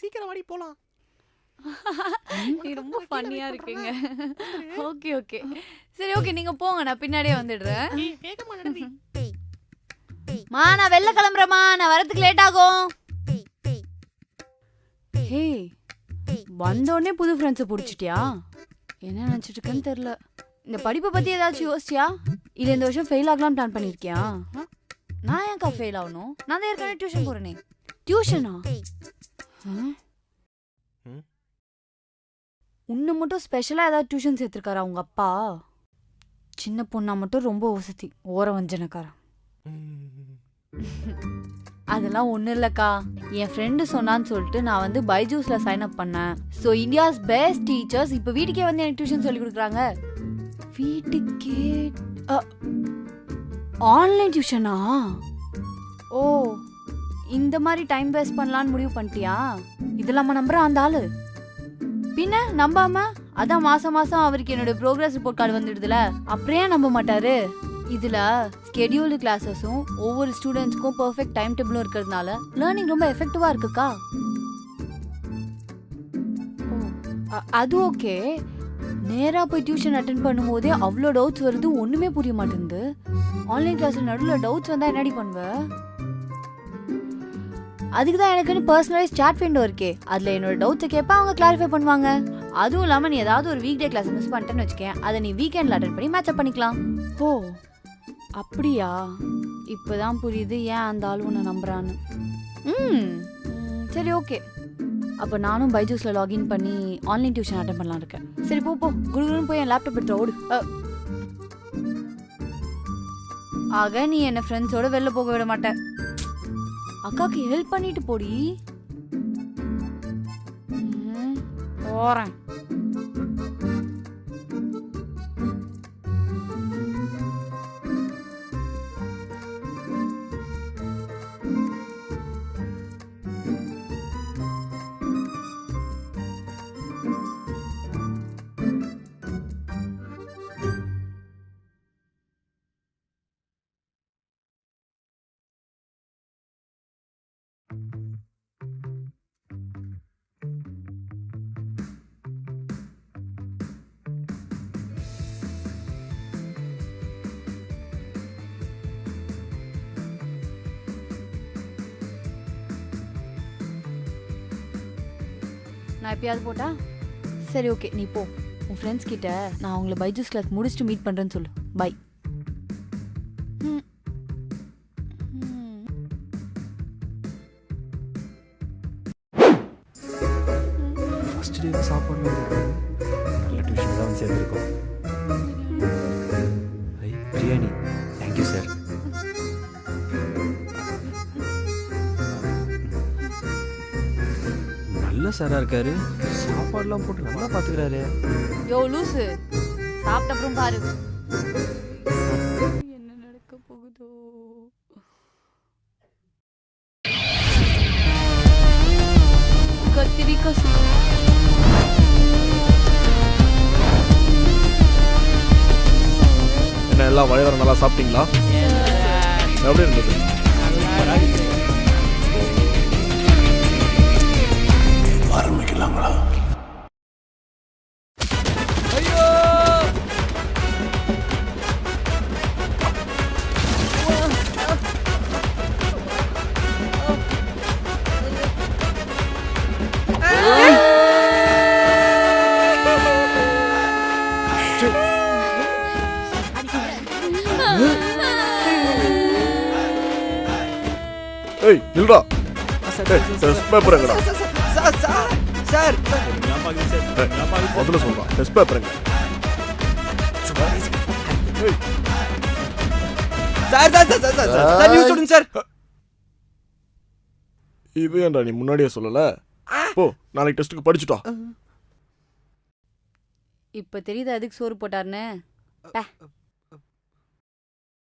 சீக்கிரம் வாடி போலாம். நீ ரொம்ப ஃபன்னியா இருக்கீங்க. ஓகே ஓகே சரி ஓகே நீங்க போங்க. நான் பின்னாடியே வந்துடுறேன். மா நான் வெளில கிளம்புறேம்மா. நான் வரதுக்கு லேட் ஆகும். ஹே வந்தோடனே புது ஃப்ரெண்ட்ஸை பிடிச்சிட்டியா? என்ன நினச்சிட்டு இருக்கேன்னு தெரில இந்த படிப்பை பற்றி ஏதாச்சும் யோசிச்சியா? இல்லை இந்த வருஷம் ஃபெயில் ஆகலாம் பிளான் பண்ணியிருக்கியா? நான் ஏன்க்கா ஃபெயில் ஆகணும்? நான் தான் ஏற்கனவே டியூஷன் போகிறேனே டியூஷனா. உன்னை மட்டும் ஸ்பெஷலாக ஏதாவது டியூஷன் சேர்த்துருக்காரா உங்கள் அப்பா? சின்ன பொண்ணா மட்டும் ரொம்ப வசதி ஓர வஞ்சனக்காரன். அதெல்லாம் ஒன்றும் இல்லைக்கா. என் ஃப்ரெண்டு சொன்னான்னு சொல்லிட்டு நான் வந்து பைஜூஸில் சைன் அப் பண்ணேன். ஸோ இந்தியாஸ் பெஸ்ட் டீச்சர்ஸ் இப்போ வீட்டுக்கே வந்து எனக்கு டியூஷன் சொல்லி கொடுக்குறாங்க. வீட்டுக்கே ஆன்லைன் டியூஷனா ஓ இந்த மாதிரி டைம் வேஸ்ட் பண்ணலான்னு முடிவு பண்ணிட்டியா? இதெல்லாம் நம்புற அந்த ஆளு? பின்ன நம்பாம அதான் மாசம் மாசம் அவருக்கு என்னோட ப்ரோக்ரஸ் ரிப்போர்ட் கார்டு வந்துடுதுல அப்புறம் ஏன் நம்ப மாட்டாரு. இதுல ஸ்கெடியூல்டு கிளாஸஸும் ஒவ்வொரு ஸ்டூடெண்ட்ஸ்க்கும் பர்ஃபெக்ட் டைம் டேபிளும் இருக்கிறதுனால லேர்னிங் ரொம்ப எஃபெக்டிவா இருக்குக்கா? அது ஓகே நேராக போய் டியூஷன் அட்டன் பண்ணும்போதே அவ்வளோ டவுட்ஸ் வருது ஒன்றுமே புரிய மாட்டேங்குது. ஆன்லைன் கிளாஸ்ல நடுவில் டவுட்ஸ் வந்தால் என்னடி பண்ணுவேன் அதுக்கு தான் எனக்குன்னு பர்சனலைஸ் சாட் விண்டோ இருக்கே. அதுல என்னோட டவுட்ஸை கேட்பா அவங்க கிளாரிஃபை பண்ணுவாங்க. அதுவும் இல்லாம நீ ஏதாவது ஒரு வீக் டே கிளாஸ் மிஸ் பண்ணிட்டேன்னு வச்சுக்கேன். அதை நீ வீக்கெண்ட்ல அட்டென்ட் பண்ணி மேட்ச் அப் பண்ணிக்கலாம். ஓ அப்படியா? இப்போதான் புரியுது ஏன் அந்த ஆள் உன்னை நம்புறான்னு. ம். சரி ஓகே. அப்போ நானும் பைஜூஸில் லாகின் பண்ணி ஆன்லைன் டியூஷன் அட்டன் பண்ணலாம் இருக்கேன். சரி போ போ. குடுகுடுன்னு போய் என் லேப்டாப் எடுத்து ஓடு. ஆக நீ என்ன ஃப்ரெண்ட்ஸோட வெளில போக விட மாட்ட. அக்காக்கு ஹெல்ப் பண்ணிட்டு போடி. போறேன். நான் எப்பயாவது போட்டா? சரி ஓகே நீ போ. உன் ஃப்ரெண்ட்ஸ் கிட்ட நான் அவங்கள பைஜூஸ் கிளாஸ் முடிச்சுட்டு மீட் பண்ணுறேன்னு சொல்லு. பை ஃபஸ்ட் டே சாப்பாடு நல்ல டியூஷன் தான் சேர்ந்துருக்கோம். பிரியாணி. நல்ல சாராக இருக்காரு? சாப்பாடுலாம் போட்டு நல்லா பார்த்துக்கிறாரு யோ லூசு. சாப்பிட்ட அப்புறம் பாரு. என்ன நடக்க போகுதோ? கத்திரிக்காய் சூப். என்ன எல்லாம் வயதரம் நல்லா சாப்பிட்டீங்களா? எப்படி இருந்தது? ஆரம்பிக்கலாங்களா ஏய் டெஸ்ட் பேப்பர் எங்கடா சார். முதல்ல சொல்றான் டெஸ்ட் பேப்பர் எங்க ஏய் sir sir sir sir sir. News சொல்லுங்க சார். இது ஏன்டா நீ முன்னாடியே சொல்லல? போ நாளைக்கு டெஸ்ட்டுக்கு படிச்சுட்டா இப்ப தெரியுதா எதுக்கு சோறு போட்டாருன்னு?